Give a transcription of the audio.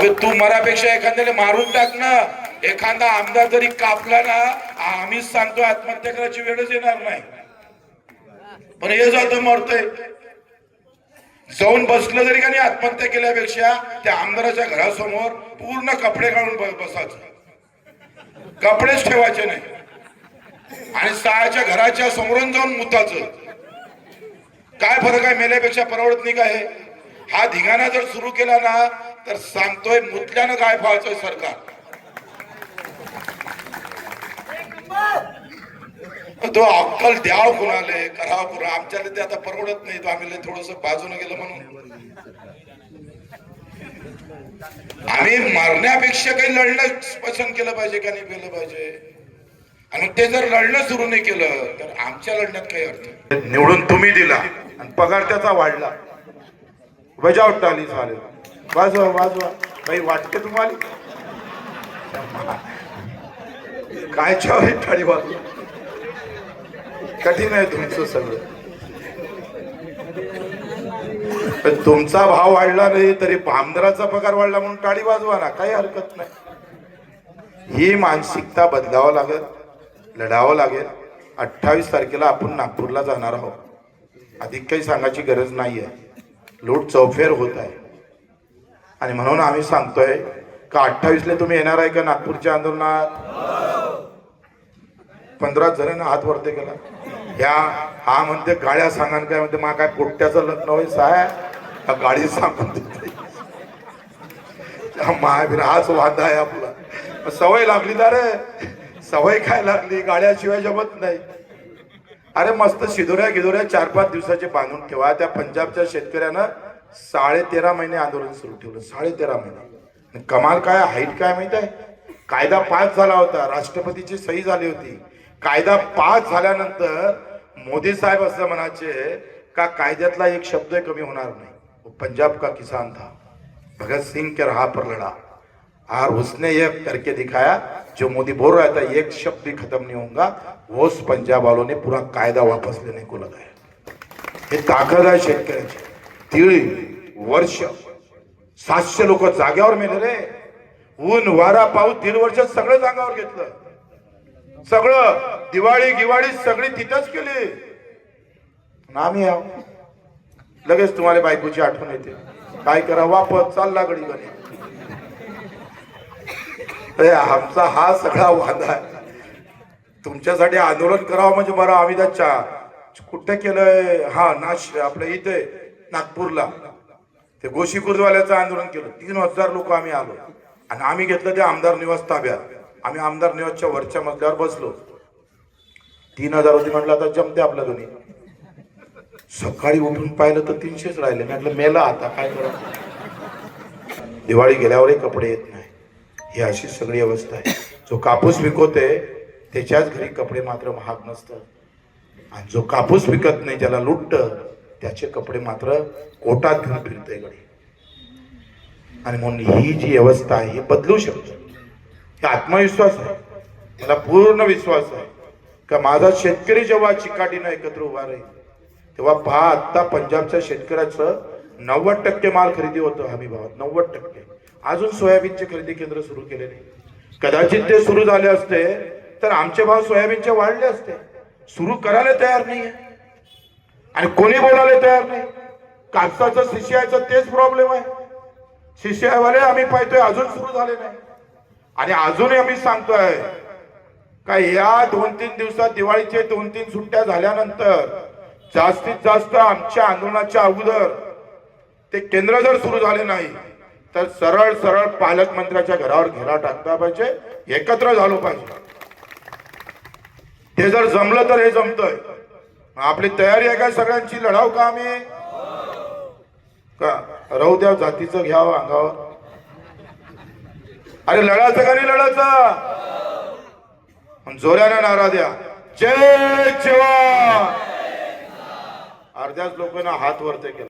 अरे तू मरापेक्षा एखाद्याला मारून टाक ना. एखादा आमदार जरी कापला ना आम्हीच सांगतो आत्महत्या करायची वेळच येणार नाही. पण हे जातं मरतोय. जाऊन बसलं जरी का नाही आत्महत्या केल्यापेक्षा त्या आमदाराच्या घरासमोर पूर्ण कपडे काढून ब- बसायचं. कपडेच ठेवायचे नाही. आणि सहाच्या घराच्या समोरून जाऊन मुताचं. काय फरक आहे मेल्यापेक्षा परवडत नाही का हे? हा धिगाणा जर सुरू केला ना तर सांगतोय मुतल्यानं काय व्हायचंय सरकार. तो अक्कल द्याव कुणाले कराव कुणा आमच्याला ते आता परवडत नाही तो आम्ही थोडस बाजून गेलं म्हणून. आम्ही मरण्यापेक्षा काही लढणं पसंत केलं पाहिजे का नाही केलं पाहिजे? आणि ते जर लढणं सुरू नाही केलं तर आमच्या लढण्यात काही अर्थ निवडून तुम्ही दिला आणि पगार त्याचा वाढला. बजावट आली झाले. वाजवा वाजवा. काही वाटते तुम्हाला? काय छावली टाळी वाजवा. कठीण आहे तुमचं सगळं. पण तुमचा भाव वाढला नाही तरी भामदराचा पगार वाढला म्हणून टाळी वाजवा ना काही हरकत नाही. ही मानसिकता बदलावं लागेल लढावं लागेल. अठ्ठावीस तारखेला आपण नागपूरला जाणार आहोत. अधिक काही सांगायची गरज नाही आहे लूट चौफेर होत आहे. आणि म्हणून आम्ही सांगतोय का अठ्ठावीसला तुम्ही येणार आहे का नागपूरच्या आंदोलनात? पंधरा जणांना हात वरते केला. ह्या हा म्हणते गाड्या सांगा काय? म्हणते मा काय पोट्ट्याचं लग्न होय साय हा गाडी सांगून महावीर हाच वादा आहे आपला. सवय लागली ना रे. सवय काय लागली? गाड्याशिवाय जमत नाही. अरे मस्त शिदोऱ्या गिदोऱ्या चार पाच दिवसाचे बांधून ठेवा. त्या पंजाबच्या शेतकऱ्यानं साडे तेरा महिने आंदोलन सुरू ठेवलं साडे तेरा महिने कमाल काय हाईट काय माहीत आहे? कायदा पास झाला होता राष्ट्रपतीची सही झाली होती. कायदा पास झाल्यानंतर मोदी साहेब असं म्हणायचे का कायद्यातला एक शब्द कमी होणार नाही. पंजाब का किसान था भगत सिंह के रहा पर लड़ा. और उसने ये करके दिखाया जो मोदी बोल रहा था एक शब्द भी खत्म नहीं होगा वो उस पंजाब वालों ने पूरा कायदा वापस लेने को लगाया. हे ताकद आहे शेतकऱ्याची दीड वर्ष. सातशे लोक जाग्यावर मेले रे ऊन वारा पाऊस दीड वर्ष सगळं जागावर घेतलं. सगळं दिवाळी गिवाळी सगळी तिथंच केली. आम्ही लगेच तुम्हाला बायकोची आठवण येते. काय करा वापस चालला गडी गणे. अरे आमचा हा सगळा वादा आहे. तुमच्यासाठी आंदोलन करावं म्हणजे बरं आम्ही त्याच्या कुठे केलंय? हा नाश आपल्या इथे नागपूरला. ते गोशी खुर्दवाल्याचं आंदोलन केलं. तीन हजार लोक आम्ही आलो. आणि आम्ही घेतलं ते आमदार निवास ताब्यात. आम्ही आमदार निवासच्या वरच्या मजल्यावर बसलो. तीन हजार होती म्हटलं आता जमते आपल्या दोन्ही. सकाळी उठून पाहिलं तर तीनशेच राहिले. म्हटलं मेला आता काय करा? दिवाळी गेल्यावरही कपडे येत नाही. ही अशी सगळी अवस्था आहे. जो कापूस विकवते त्याच्याच घरी कपडे मात्र महाग नसतात. आणि जो कापूस विकत नाही ज्याला लुटतं त्याचे कपडे मात्र कोटात घेऊन फिरते गडी. आणि म्हणून ही जी अवस्था आहे ही बदलू शकते. हे आत्मविश्वास आहे. मला पूर्ण विश्वास आहे. का माझा शेतकरी जेव्हा चिकाटीनं एकत्र उभा राहील तेव्हा पहा आत्ता पंजाबच्या शेतकऱ्याचं नव्वद टक्के माल खरेदी होतं हमी भावात नव्वद टक्के. अजून सोयाबीनचे खरेदी केंद्र सुरू केले नाही. कदाचित ते सुरू झाले असते तर आमचे भाव सोयाबीनचे वाढले असते. सुरू करायला तयार नाही आहे आणि कोणी बोलायला तयार नाही? कापसाचं शिष्याचं तेच प्रॉब्लेम आहे. शिष्यावाले आम्ही पाहतोय अजून सुरू झाले नाही. आणि अजूनही आम्ही सांगतोय का या दोन तीन दिवसात दिवाळीचे दोन तीन सुट्ट्या झाल्यानंतर जास्तीत जास्त आमच्या आंदोलनाच्या अगोदर ते केंद्र जर सुरू झाले नाही तर सरळ सरळ पालकमंत्र्याच्या घरावर घेरा टाकता पाहिजे एकत्र झालो पाहिजे. ते जर जमलं तर हे जमतंय. आपली तयारी आहे का सगळ्यांची? लढाव का आम्ही? का? राहू द्या जातीचं घ्यावं हो अंगावर. अरे लढायचं का नाही लढायचं? जोऱ्याने नारा द्या. जय जवान अर्ध्याच लोकांना हात वरते केला.